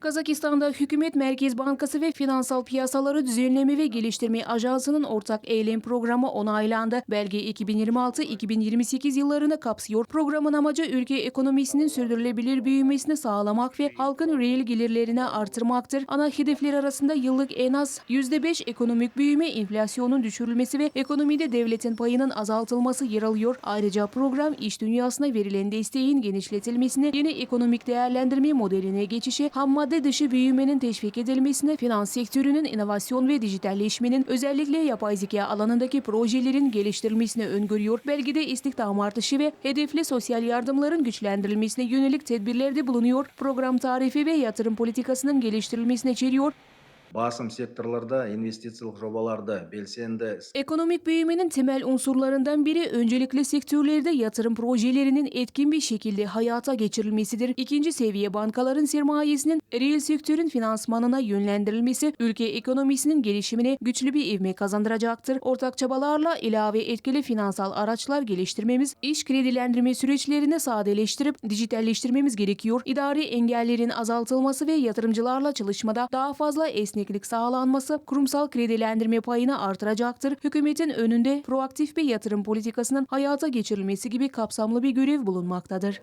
Kazakistan'da Hükümet Merkez Bankası ve Finansal Piyasaları Düzenleme ve Geliştirme Ajansı'nın ortak eylem programı onaylandı. Belge 2026-2028 yıllarını kapsıyor. Programın amacı ülke ekonomisinin sürdürülebilir büyümesini sağlamak ve halkın reel gelirlerini artırmaktır. Ana hedefler arasında yıllık en az %5 ekonomik büyüme, enflasyonun düşürülmesi ve ekonomide devletin payının azaltılması yer alıyor. Ayrıca program iş dünyasına verilen desteğin genişletilmesine, yeni ekonomik değerlendirme modeline geçişe, ham madde dışı büyümenin teşvik edilmesine, finans sektörünün inovasyon ve dijitalleşmenin özellikle yapay zeka alanındaki projelerin geliştirilmesini öngörüyor. Belgede istihdam artışı ve hedefli sosyal yardımların güçlendirilmesine yönelik tedbirlerde bulunuyor. Program tarifi ve yatırım politikasının geliştirilmesini içeriyor басым секторларда инвестициялық жобаларды белсенді Ekonomik büyümenin temel unsurlarından biri öncelikli sektörlerde yatırım projelerinin etkin bir şekilde hayata geçirilmesidir. İkinci seviye bankaların sermayesinin reel sektörün finansmanına yönlendirilmesi ülke ekonomisinin gelişimine güçlü bir ivme kazandıracaktır. Ortak çabalarla ilave etkili finansal araçlar geliştirmemiz, iş kredilendirme süreçlerini sadeleştirip dijitalleştirmemiz gerekiyor. İdari engellerin azaltılması ve yatırımcılarla çalışmada daha fazla esneklik sağlanması kurumsal kredilendirme payını artıracaktır. Hükümetin önünde proaktif bir yatırım politikasının hayata geçirilmesi gibi kapsamlı bir görev bulunmaktadır.